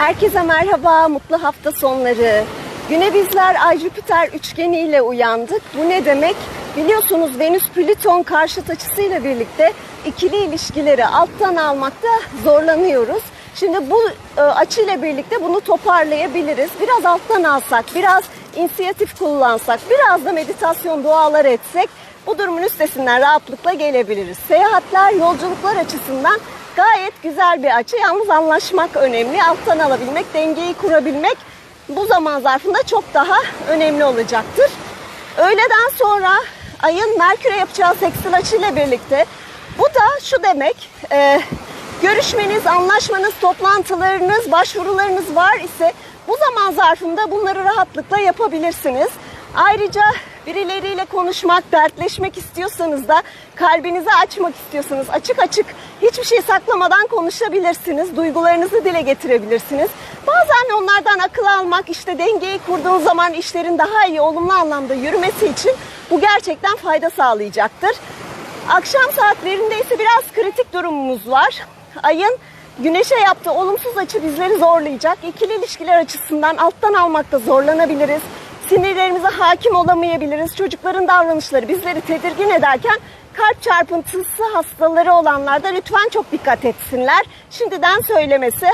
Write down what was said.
Herkese merhaba, mutlu hafta sonları. Güne bizler Ay Jüpiter üçgeniyle uyandık. Bu ne demek? Biliyorsunuz Venüs Plüton karşıt açısıyla birlikte ikili ilişkileri alttan almakta zorlanıyoruz. Şimdi bu e, açıyla birlikte bunu toparlayabiliriz. Biraz alttan alsak, biraz inisiyatif kullansak, biraz da meditasyon dualar etsek bu durumun üstesinden rahatlıkla gelebiliriz. Seyahatler, yolculuklar açısından gayet güzel bir açı. Yalnız anlaşmak önemli. Alttan alabilmek, dengeyi kurabilmek bu zaman zarfında çok daha önemli olacaktır. Öğleden sonra ayın Merkür'e yapacağı sekstil açıyla birlikte bu da şu demek e, görüşmeniz, anlaşmanız, toplantılarınız, başvurularınız var ise bu zaman zarfında bunları rahatlıkla yapabilirsiniz. Ayrıca birileriyle konuşmak, dertleşmek istiyorsanız da kalbinizi açmak istiyorsanız açık açık hiçbir şey saklamadan konuşabilirsiniz. Duygularınızı dile getirebilirsiniz. Bazen onlardan akıl almak, işte dengeyi kurduğun zaman işlerin daha iyi, olumlu anlamda yürümesi için bu gerçekten fayda sağlayacaktır. Akşam saatlerinde ise biraz kritik durumumuz var. Ayın güneşe yaptığı olumsuz açı bizleri zorlayacak. İkili ilişkiler açısından alttan almakta zorlanabiliriz. Sinirlerimize hakim olamayabiliriz. Çocukların davranışları bizleri tedirgin ederken kalp çarpıntısı hastaları olanlar da lütfen çok dikkat etsinler. Şimdiden söylemesi